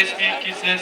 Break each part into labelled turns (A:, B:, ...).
A: Que kisses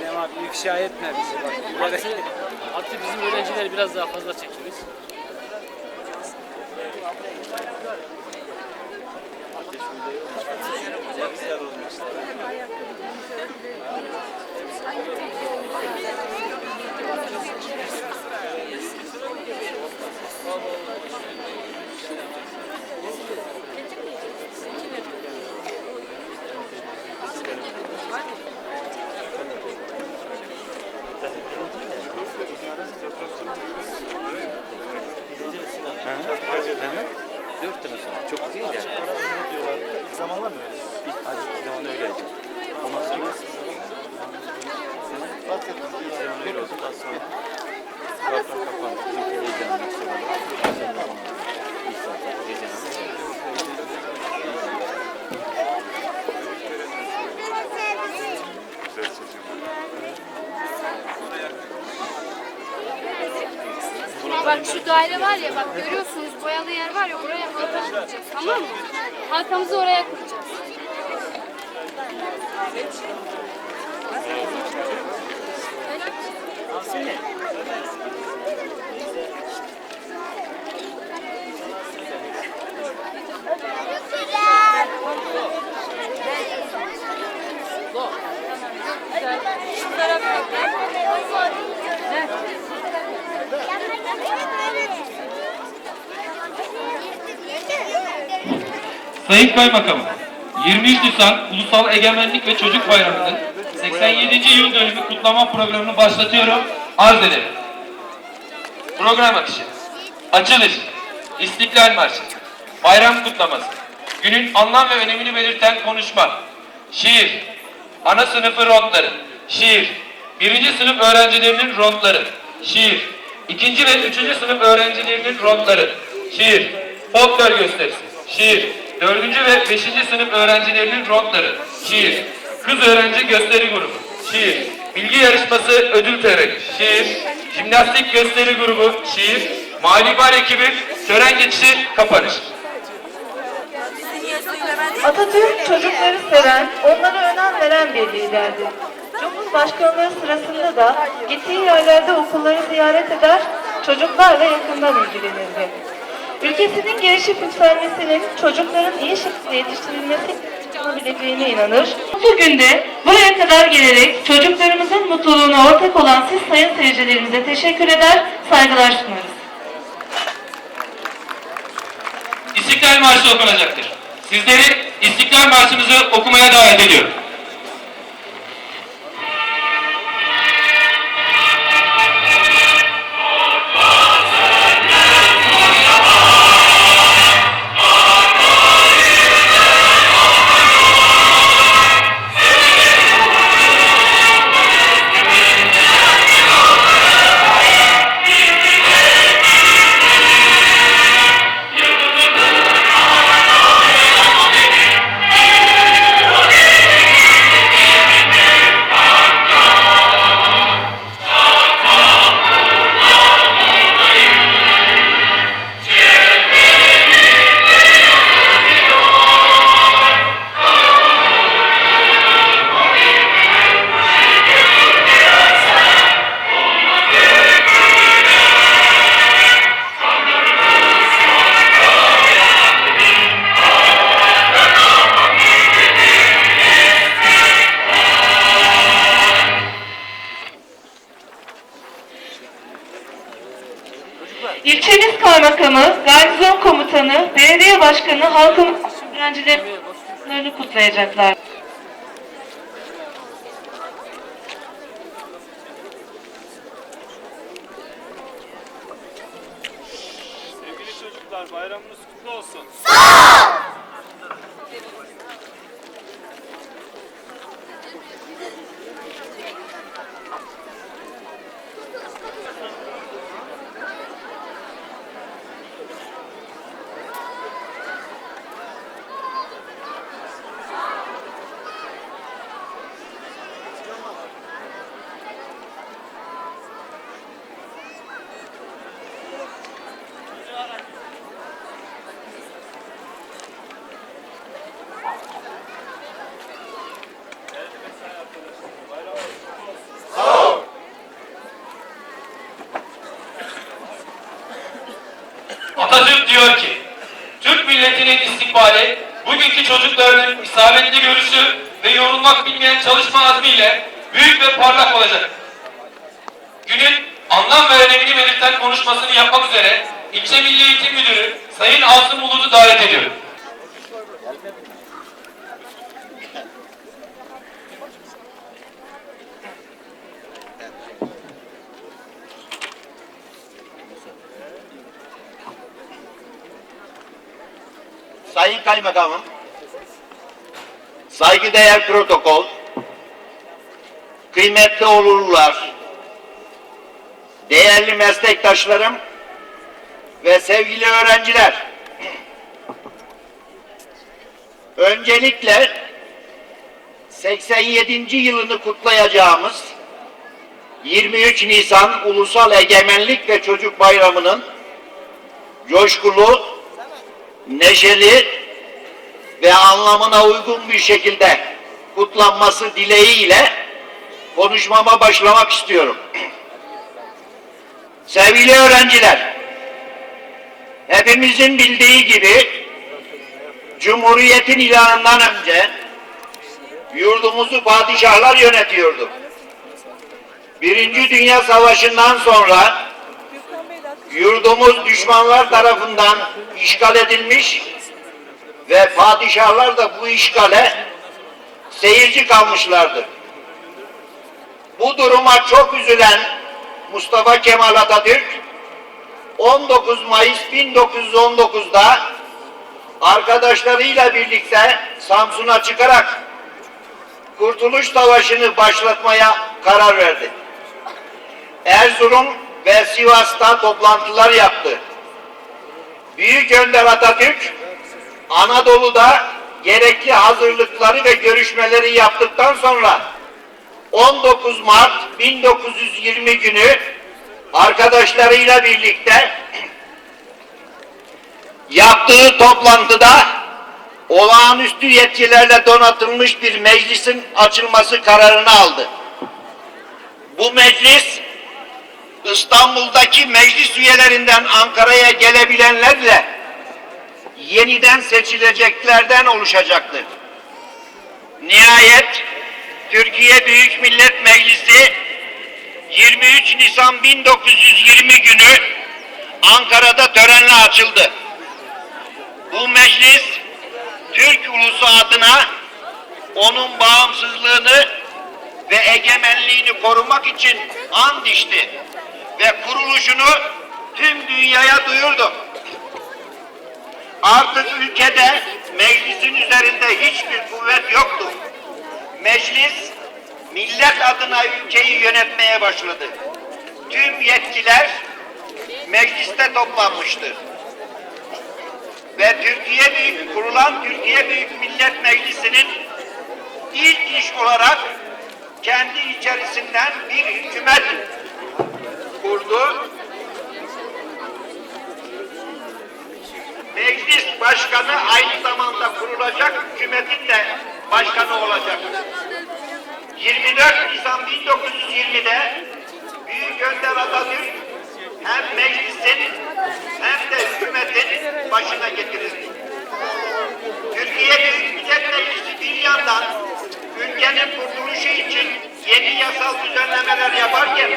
B: Adem abi ifşa etme bizi bak. Böyle
C: Artık bizim öğrenciler biraz daha fazla çekiyoruz.
D: Dört tane sonra. Çok değil de. Zamanlar mı? İlk acı zaman öyle gelecek. Ondan sonra etmez. İlk zaman öyle oldu. Daha
E: Bak şu daire var ya bak görüyorsunuz boyalı yer var ya oraya halka kuracağız tamam mı? Halkamızı oraya kuracağız.
F: Sayın Kaymakamım, 23 Nisan Ulusal Egemenlik ve Çocuk Bayramı'nın 87. yıl dönümü kutlama programını başlatıyorum. Arz ederim. Program akışı. Açılış. İstiklal Marşı. Bayram kutlaması. Günün anlam ve önemini belirten konuşma. Şiir. Ana sınıfı rondları. Şiir. Birinci sınıf öğrencilerinin rondları. Şiir. İkinci ve üçüncü sınıf öğrencilerinin rondları. Şiir. Folklor gösterisi. Şiir. Dördüncü ve beşinci sınıf öğrencilerinin rondları. Şiir. Kız öğrenci gösteri grubu. Şiir. Bilgi yarışması ödül töreni. Şiir. Jimnastik gösteri grubu. Şiir. Mali bar ekibi. Tören geçişi kapanış.
G: Atatürk çocukları seven, onlara önem veren bir liderdi. Cumhurbaşkanlığı sırasında da gittiği yerlerde okulları ziyaret eder, çocuklarla yakından ilgilenirdi. Ülkesinin gelişip yükselmesinin çocukların iyi şekilde yetiştirilmesi olabileceğine inanır. Bugün de buraya kadar gelerek çocuklarımızın mutluluğuna ortak olan siz sayın seyircilerimize teşekkür eder, saygılar sunarız.
F: İstiklal Marşı okunacaktır. Sizleri İstiklal Marşımızı okumaya davet ediyorum.
G: İlçemiz kaymakamı, garnizon komutanı, belediye başkanı halkın öğrencilerini kutlayacaklar.
B: sevgili çocuklar bayramınız kutlu olsun.
F: Atatürk diyor ki, Türk istikbali, bugünkü çocuklarının isabetli görüşü ve yorulmak bilmeyen çalışma azmiyle büyük ve parlak olacak. Günün anlam ve önemini belirten konuşmasını yapmak üzere İlçe Milli Eğitim Müdürü Sayın Asım Bulut'u davet ediyorum.
H: Sayın Kaymakamım, saygıdeğer protokol, kıymetli olurlar, değerli meslektaşlarım ve sevgili öğrenciler. Öncelikle 87. yılını kutlayacağımız 23 Nisan Ulusal Egemenlik ve Çocuk Bayramı'nın coşkulu, neşeli ve anlamına uygun bir şekilde kutlanması dileğiyle konuşmama başlamak istiyorum. Sevgili öğrenciler, hepimizin bildiği gibi Cumhuriyet'in ilanından önce yurdumuzu padişahlar yönetiyordu. Birinci Dünya Savaşı'ndan sonra yurdumuz düşmanlar tarafından işgal edilmiş ve padişahlar da bu işgale seyirci kalmışlardı. Bu duruma çok üzülen Mustafa Kemal Atatürk 19 Mayıs 1919'da arkadaşlarıyla birlikte Samsun'a çıkarak Kurtuluş Savaşı'nı başlatmaya karar verdi. Erzurum ve Sivas'ta toplantılar yaptı. Büyük Önder Atatürk Anadolu'da gerekli hazırlıkları ve görüşmeleri yaptıktan sonra 19 Mart 1920 günü arkadaşlarıyla birlikte yaptığı toplantıda olağanüstü yetkilerle donatılmış bir meclisin açılması kararını aldı. Bu meclis İstanbul'daki meclis üyelerinden Ankara'ya gelebilenlerle yeniden seçileceklerden oluşacaktır. Nihayet Türkiye Büyük Millet Meclisi 23 Nisan 1920 günü Ankara'da törenle açıldı. Bu meclis Türk ulusu adına onun bağımsızlığını ve egemenliğini korumak için and içti ve kuruluşunu tüm dünyaya duyurdu. Artık ülkede meclisin üzerinde hiçbir kuvvet yoktu. Meclis millet adına ülkeyi yönetmeye başladı. Tüm yetkiler mecliste toplanmıştı. Ve Türkiye Büyük kurulan Türkiye Büyük Millet Meclisi'nin ilk iş olarak kendi içerisinden bir hükümet kurdu. Meclis başkanı aynı zamanda kurulacak hükümetin de başkanı olacak. 24 Nisan 1920'de Büyük Önder Atatürk hem meclisin hem de hükümetin başına getirildi. Türkiye Büyük Millet Meclisi bir yandan ülkenin kurtuluşu için yeni yasal düzenlemeler yaparken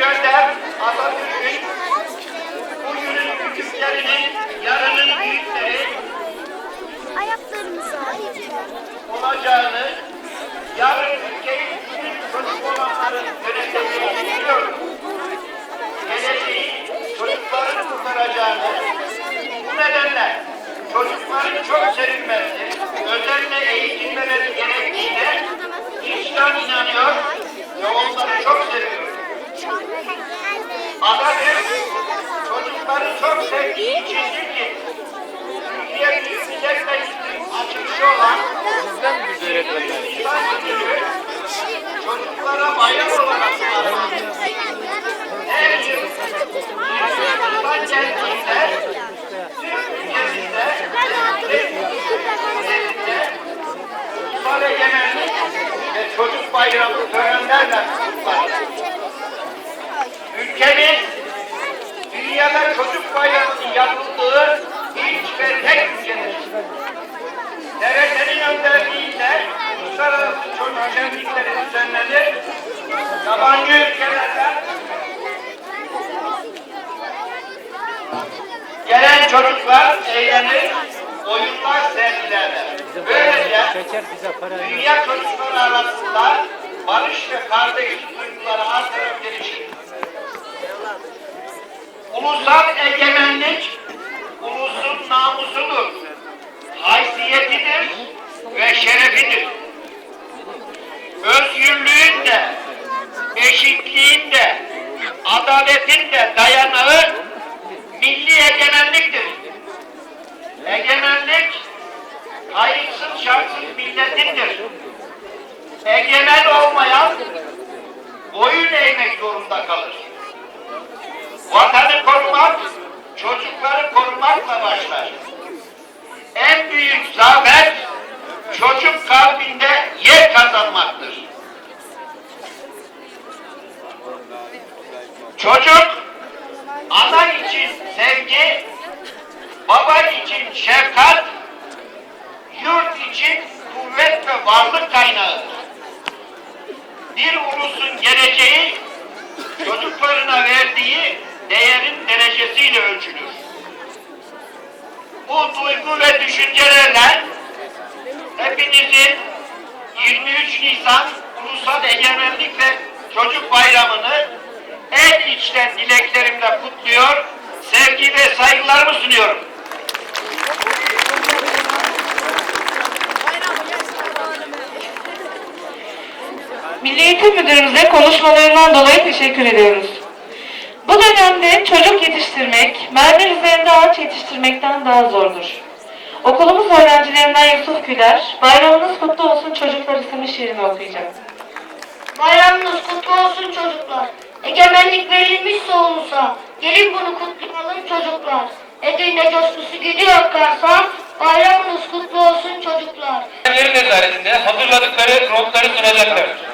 H: Büyük Önder Atatürk'ün bugünün küçüklerinin, yarının büyükleri
I: Ayaklarımızı
H: olacağını, yarın ülkeyi bütün çocuk olanların yöneteceğini biliyorum. Geleceği çocukların kurtaracağını, bu nedenle çocukların çok sevilmesi, özenle eğitilmeleri gerektiğine içten inanıyor ve onları çok seviyorum. Atatürk çocukları çok sevdiği içindir ki Türkiye Büyük Millet Meclisi'nin açılışı olan İnsan Günü çocuklara bayram olarak. Her yıl İnsan geldiğinde Çocuk Bayramı törenlerle kutlanır. Ülkemiz dünyada çocuk bayramının yapıldığı ilk ve tek ülkedir. TRT'nin önderliğinde uluslararası çocuk şenlikleri düzenlenir. Yabancı ülkelerden gelen çocuklar eğlenir, oyunlar sergilerler. Böylece dünya çocukları arasında barış ve kardeşlik duyguları artırıp gelişir. Ulusal egemenlik ulusun namusudur, haysiyetidir ve şerefidir. Özgürlüğün de, eşitliğin de, adaletin de dayanağı milli egemenliktir. Egemenlik kayıtsız şartsız milletindir. Egemen olmayan boyun eğmek zorunda kalır. Vatanı korumak, çocukları korumakla başlar. En büyük zafer çocuk kalbinde yer kazanmaktır. Çocuk ana için sevgi, baba için şefkat, yurt için kuvvet ve varlık kaynağıdır. Bir ulusun geleceği çocuklarına verdiği değerin derecesiyle ölçülür. Bu duygu ve düşüncelerle hepinizin 23 Nisan Ulusal Egemenlik ve Çocuk Bayramı'nı en içten dileklerimle kutluyor, sevgi ve saygılarımı sunuyorum.
G: Milli Eğitim Müdürümüze konuşmalarından dolayı teşekkür ediyoruz. Bu dönemde çocuk yetiştirmek, mermer üzerinde ağaç yetiştirmekten daha zordur. Okulumuz öğrencilerinden Yusuf Güler, bayramınız kutlu olsun çocuklar isimli şiirini okuyacak.
I: Bayramınız kutlu olsun çocuklar. Egemenlik verilmişse ulusa, gelin bunu kutlayalım çocuklar. Edirne coşkusu gidiyor Kars'a, bayramınız kutlu olsun çocuklar.
F: Öğrencilerin nezaretinde hazırladıkları notları sunacaklar.